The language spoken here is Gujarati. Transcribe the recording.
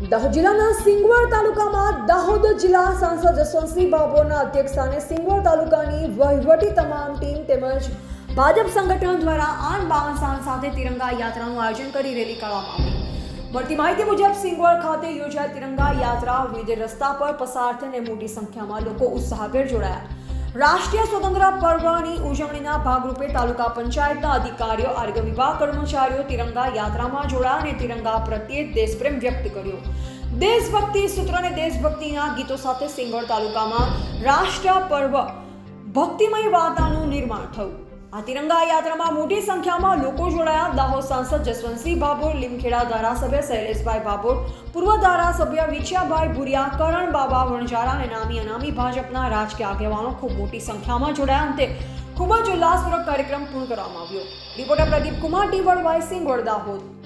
દાહોદ જિલ્લાના સિંગવડ તાલુકામાં દાહોદ જિલ્લા સાંસદ જસવંતસિંહ બાબોના અધ્યક્ષસ્થાને સિંગવડ તાલુકાની વહીવટી તમામ ટીમ તેમજ ભાજપ સંગઠન દ્વારા આન બાવન સાંજ સાથે તિરંગા યાત્રાનું આયોજન કરી રેલી કાઢવામાં આવી. મળતી માહિતી મુજબ સિંગવડ ખાતે યોજાયેલ તિરંગા યાત્રા વિવિધ રસ્તા પર પસાર થઈને મોટી સંખ્યામાં લોકો ઉત્સાહભેર જોડાયા. રાષ્ટ્રીય સ્વતંત્ર પર્વની ઉજવણીના ભાગરૂપે તાલુકા પંચાયતના અધિકારીઓ, આરોગ્ય વિભાગ કર્મચારીઓ તિરંગા યાત્રામાં જોડાયા અને તિરંગા પ્રત્યે દેશપ્રેમ વ્યક્ત કર્યો. દેશભક્તિ સૂત્ર અને દેશભક્તિના ગીતો સાથે સિંગોડ તાલુકામાં રાષ્ટ્ર પર્વ ભક્તિમય વાતાનું નિર્માણ થયું. આ તિરંગા યાત્રામાં મોટી સંખ્યામાં લોકો જોડાયા. દાહોદ સાંસદ જસવંતસિંહ ભાભોર, લીમખેડા ધારાસભ્ય શૈલેષભાઈ ભાભોર, પૂર્વ ધારાસભ્ય વિછિયાભાઈ ભુરિયા, કરણ બાબા વણજારા અને નામી અનામી ભાજપના રાજકીય આગેવાનો ખૂબ મોટી સંખ્યામાં જોડાયા. અંતે ખૂબ જ ઉલ્લાસપૂર્વક કાર્યક્રમ પૂર્ણ કરવામાં આવ્યો. રિપોર્ટર પ્રદીપ કુમાર, ડી વડવાઈ સિંગોડ દાહોદ